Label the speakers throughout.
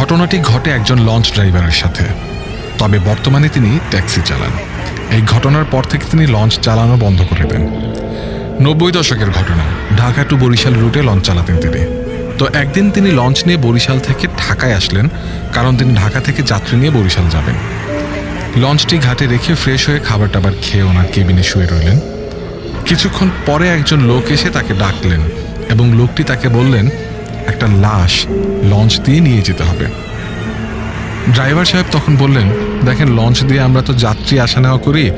Speaker 1: ঘটনাটি ঘটে একজন লঞ্চ ড্রাইভারের সাথে। তবে বর্তমানে তিনি ট্যাক্সি চালান। এই ঘটনার পর থেকে তিনি লঞ্চ চালানো বন্ধ করে দেন। নব্বই দশকের ঘটনা। ঢাকা টু বরিশাল রুটে লঞ্চ চালাতেন তিনি। তো একদিন তিনি লঞ্চ নিয়ে বরিশাল থেকে ঢাকায় আসলেন, কারণ তিনি ঢাকা থেকে যাত্রী নিয়ে বরিশাল যাবেন। লঞ্চটি ঘাটে রেখে ফ্রেশ হয়ে খাবার টাবার খেয়ে ওনার কেবিনে শুয়ে রইলেন। কিছুক্ষণ পরে একজন লোক এসে তাকে ডাকলেন এবং লোকটি তাকে বললেন একটা লাশ লঞ্চ দিয়ে নিয়ে যেতে হবে। ড্রাইভার সাহেব তখন বললেন, দেখেন, লঞ্চ দিয়ে আমরা তো যাত্রী আসা নেওয়া করি।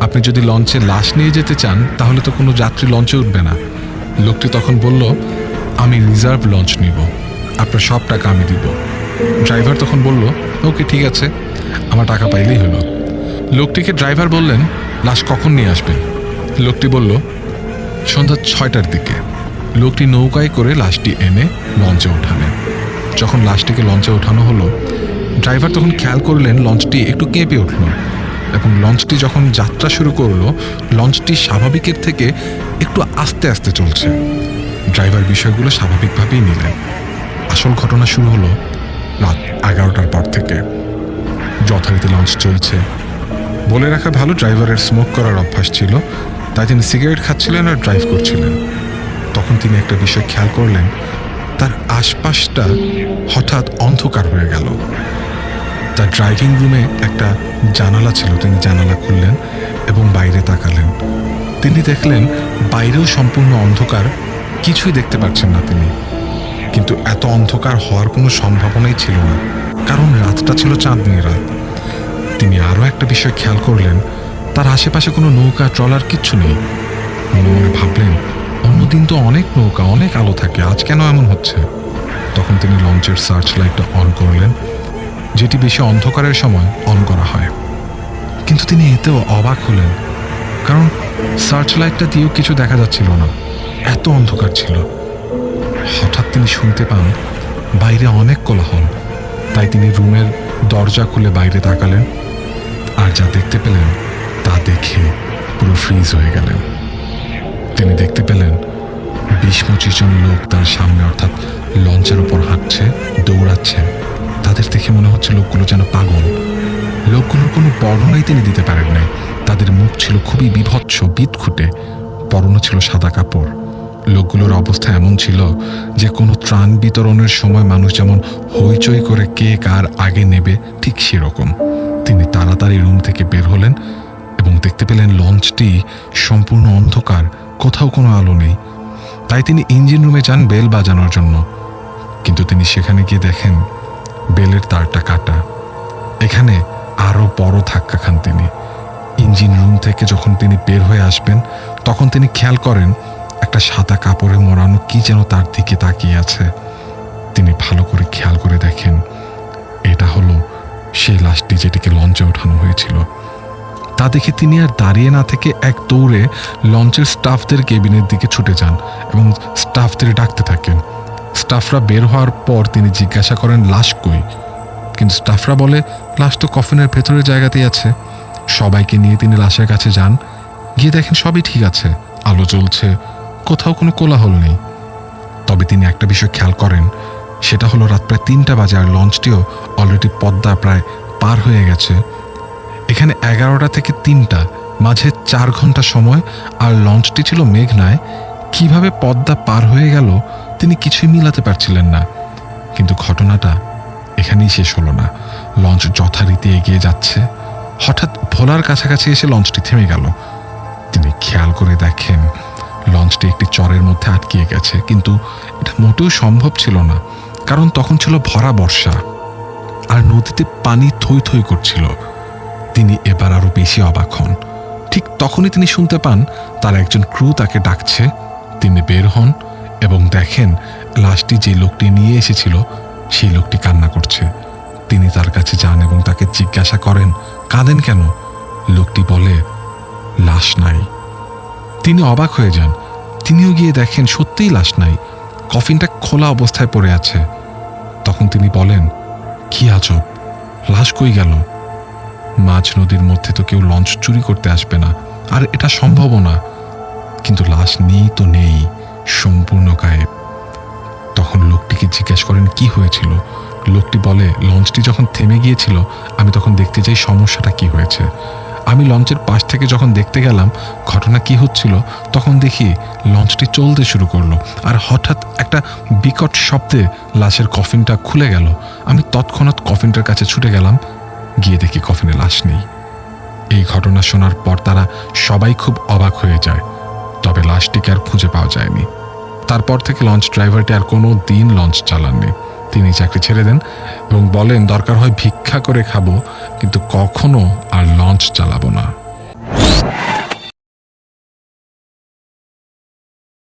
Speaker 1: আপনি যদি লঞ্চে লাশ নিয়ে যেতে চান, তাহলে তো কোনো যাত্রী লঞ্চে উঠবে না। লোকটি তখন বলল, আমি রিজার্ভ লঞ্চ নিব। আপনার সব টাকা আমি দিব। ড্রাইভার তখন বলল, ওকে, ঠিক আছে। আমার টাকা পাইলেই হলো। লোকটিকে ড্রাইভার বললেন, লাশ কখন নিয়ে আসবেন? লোকটি বলল, সন্ধ্যা ছয়টার দিকে। লোকটি নৌকায় করে লাশটি এনে লঞ্চে ওঠালেন। যখন লাশটিকে লঞ্চে ওঠানো হলো, ড্রাইভার তখন খেয়াল করলেন লঞ্চটি একটু কেঁপে উঠল এবং লঞ্চটি যখন যাত্রা শুরু করল, লঞ্চটি স্বাভাবিকের থেকে একটু আস্তে আস্তে চলছে। ড্রাইভার বিষয়গুলো স্বাভাবিকভাবেই নিলেন। আসল ঘটনা শুরু হলো রাত এগারোটার পর থেকে। যথারীতি লঞ্চ চলছে। বলে রাখা ভালো, ড্রাইভারের স্মোক করার অভ্যাস ছিল, তাই তিনি সিগারেট খাচ্ছিলেন আর ড্রাইভ করছিলেন। তিনি একটা বিষয় খেয়াল করলেন, তার আশপাশটা হঠাৎ অন্ধকার হয়ে গেল। তার ড্রাইভিং রুমে একটা জানালা ছিল, তিনি জানালা খুললেন এবং বাইরে তাকালেন। তিনি দেখলেন, বাইরেও সম্পূর্ণ অন্ধকার, কিছুই দেখতে পাচ্ছেন না তিনি। কিন্তু এত অন্ধকার হওয়ার কোনো সম্ভাবনাই ছিল না, কারণ রাতটা ছিল চাঁদনি রাত। তিনি আরও একটা বিষয় খেয়াল করলেন, তার আশেপাশে কোনো নৌকা, ট্রলার কিচ্ছু নেই। মনে মনে ভাবলেন অন্যদিন তো অনেক নৌকা, অনেক আলো থাকে, আজ কেন এমন হচ্ছে? তখন তিনি লঞ্চের সার্চ লাইটটা অন করলেন, যেটি বেশি অন্ধকারের সময় অন করা হয়। কিন্তু তিনি এতেও অবাক হলেন, কারণ সার্চ লাইটটা দিয়েও কিছু দেখা যাচ্ছিল না, এত অন্ধকার ছিল। হঠাৎ তিনি শুনতে পান, বাইরে অনেক কোলাহল, তাই তিনি রুমের দরজা খুলে বাইরে তাকালেন, আর যা দেখতে পেলেন, তা দেখে পুরো ফ্রিজ হয়ে গেলেন। তিনি দেখতে পেলেন বিশ পঁচিশ জন লোক তার সামনে অর্থাৎ লঞ্চের ওপর হাঁটছে, দৌড়াচ্ছে। তাদের দেখে মনে হচ্ছে লোকগুলো যেন পাগল। লোকগুলোর কোনো বর্ণনাই তিনি দিতে পারেন নাই। তাদের মুখ ছিল খুবই বিভৎস বিদখুটে পরনে ছিল সাদা কাপড়। লোকগুলোর অবস্থা এমন ছিল যে কোনো ত্রাণ বিতরণের সময় মানুষ যেমন হইচই করে কে কার আগে নেবে, ঠিক সেরকম। তিনি তাড়াতাড়ি রুম থেকে বের হলেন এবং দেখতে পেলেন লঞ্চটি সম্পূর্ণ অন্ধকার, কোথাও কোনো আলো নেই। তাই তিনি ইঞ্জিন রুমে যান বেল বাজানোর জন্য। কিন্তু তিনি সেখানে গিয়ে দেখেন বেলের তারটা কাটা। এখানে আরও বড় ধাক্কা খান তিনি। ইঞ্জিন রুম থেকে যখন তিনি বের হয়ে আসবেন, তখন তিনি খেয়াল করেন একটা সাদা কাপড়ে মোড়ানো কি যেন তার দিকে তাকিয়ে আছে। তিনি ভালো করে খেয়াল করে দেখেন, এটা হলো সেই লাশটি যেটিকে লঞ্চে ওঠানো হয়েছিল। তা দেখে তিনি আর দাঁড়িয়ে না থেকে এক দৌড়ে লঞ্চের স্টাফদের কেবিনের দিকে ছুটে যান এবং স্টাফদের ডাকতে থাকেন। স্টাফরা বের হওয়ার পর তিনি জিজ্ঞাসা করেন, লাশ কই? কিন্তু স্টাফরা বলে, লাশ তো কফিনের ভেতরের জায়গাতেই আছে। সবাইকে নিয়ে তিনি লাশের কাছে যান। গিয়ে দেখেন সবই ঠিক আছে। আলো জ্বলছে। কোথাও কোনো কোলাহল নেই। তবে তিনি একটা বিষয় খেয়াল করেন, সেটা হলো রাত প্রায় তিনটা বাজে আর লঞ্চটিও অলরেডি পদ্মা প্রায় পার হয়ে গেছে। এখানে এগারোটা থেকে তিনটা, মাঝে চার ঘণ্টা সময়, আর লঞ্চটি ছিল মেঘনায়। কীভাবে পদ্মা পার হয়ে গেল, তিনি কিছুই মিলাতে পারছিলেন না। কিন্তু ঘটনাটা এখানেই শেষ হলো না। লঞ্চ যথারীতি এগিয়ে যাচ্ছে। হঠাৎ ভোলার কাছাকাছি এসে লঞ্চটি থেমে গেল। তিনি খেয়াল করে দেখেন, লঞ্চটি একটি চরের মধ্যে আটকিয়ে গেছে। কিন্তু এটা মোটেও সম্ভব ছিল না, কারণ তখন ছিল ভরা বর্ষা। আর নদীতে পানি থই থই করছিল। তিনি এবার আরও বেশি অবাক হন। ঠিক তখনই তিনি শুনতে পান, তার একজন ক্রু তাকে ডাকছে। তিনি বের হন এবং দেখেন লাশটি যে লোকটি নিয়ে এসেছিল, সেই লোকটি কান্না করছে। তিনি তার কাছে যান এবং তাকে জিজ্ঞাসা করেন, কাঁদেন কেন? লোকটি বলে, লাশ নাই। তিনি অবাক হয়ে যান। তিনিও গিয়ে দেখেন সত্যিই লাশ নাই। কফিনটা খোলা অবস্থায় পড়ে আছে। তখন তিনি বলেন, কি আজব! লাশ কই গেল? মাঝ নদীর মধ্যে তো কেউ লঞ্চ চুরি করতে আসবে না। আর এটা সম্ভবও না। কিন্তু লাশ নেই তো নেই, সম্পূর্ণ গায়েব। তখন লোকটিকে জিজ্ঞেস করেন, কি হয়েছিল? লোকটি বলে, লঞ্চটি যখন থেমে গিয়েছিল, আমি তখন দেখতে চাই সমস্যাটা কি হয়েছে। আমি লঞ্চের পাশ থেকে যখন দেখতে গেলাম, ঘটনা কি হচ্ছিল, তখন দেখি লঞ্চটি চলতে শুরু করল। আর হঠাৎ একটা বিকট শব্দে লাশের কফিনটা খুলে গেল। আমি তৎক্ষণাৎ কফিনটার কাছে ছুটে গেলাম। গিয়ে দেখি কফিনে লাশ নেই। এই ঘটনা শোনার পর তারা সবাই খুব অবাক হয়ে যায়। তবে লাশটিকে আর খুঁজে পাওয়া যায়নি। তারপর থেকে লঞ্চ ড্রাইভারটি আর কোনো দিন লঞ্চ চালাননি। তিনি চাকরি ছেড়ে দেন এবং বলেন, দরকার হয় ভিক্ষা করে খাব, কিন্তু কখনো আর লঞ্চ চালাবো না।